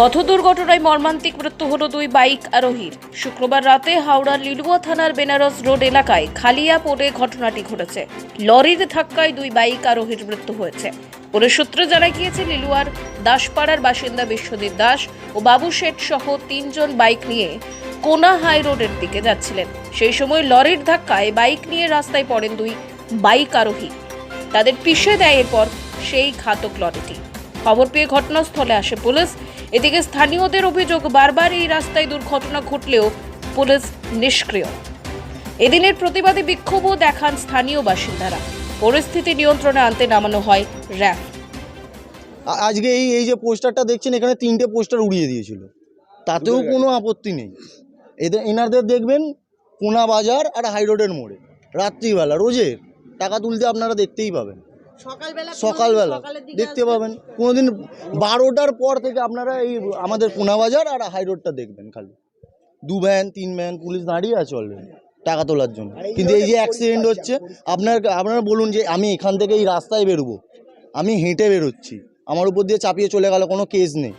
পথ দুর্ঘটনায় মর্মান্তিক মৃত্যু হল দুই বাইক আরোহীর। শুক্রবার রাতে হাওড়ার লিলুয়া থানার বেনারস রোড এলাকায় খালিয়া পড়ে ঘটনাটি ঘটেছে। লরির ধাক্কায় দুই বাইক আরোহীর মৃত্যু হয়েছে। পুলিশ সূত্রে জানা গিয়েছে, লিলুয়ার দাসপাড়ার বাসিন্দা বিশ্বদীপ দাস ও বাবু শেঠ সহ তিনজন বাইক নিয়ে কোনা হাই রোডের দিকে যাচ্ছিলেন। সেই সময় লরির ধাক্কায় বাইক নিয়ে রাস্তায় পড়েন দুই বাইক আরোহী। তাদের পিষে দেয় এরপর সেই ঘাতক লরিটি। খবর পেয়ে ঘটনাস্থলে আসে পুলিশ। এদিকে স্থানীয়দের অভিযোগ বারবার এই রাস্তায় দুর্ঘটনা ঘটলেও পুলিশ নিষ্ক্রিয়। এদিনের প্রতিবাদে বিক্ষোভও দেখান স্থানীয় বাসিন্দারা। পরিস্থিতি নিয়ন্ত্রণে আনতে নামানো হয় র্যাব। আজকে এই এই যে পোস্টারটা দেখছেন এখানে তিনটে পোস্টার উড়িয়ে দিয়েছিল। তাতেও কোনো আপত্তি নেই। এদের এনারদের দেখবেন কোনা বাজার আর হাই রোডের মোড়ে। রাত্রিবেলা রোজের। টাকা তুলতে আপনারা দেখতেই পাবেন। সকালবেলা সকালবেলা। দেখতে। পাবেন। কোনোদিন বারোটার পর থেকে আপনারা এই আমাদের কোনা বাজার আর হাই রোডটা দেখবেন খালি। দু ভ্যান তিন ভ্যান পুলিশ দাঁড়িয়ে আছে অলরেডি টাকা তোলার জন্য। কিন্তু এই যে অ্যাক্সিডেন্ট হচ্ছে আপনার আপনারা বলুন যে আমি এখান থেকে এই রাস্তায় বেরোবো আমি হেঁটে বেরোচ্ছি আমার উপর দিয়ে চাপিয়ে চলে গেল কোনো কেস নেই।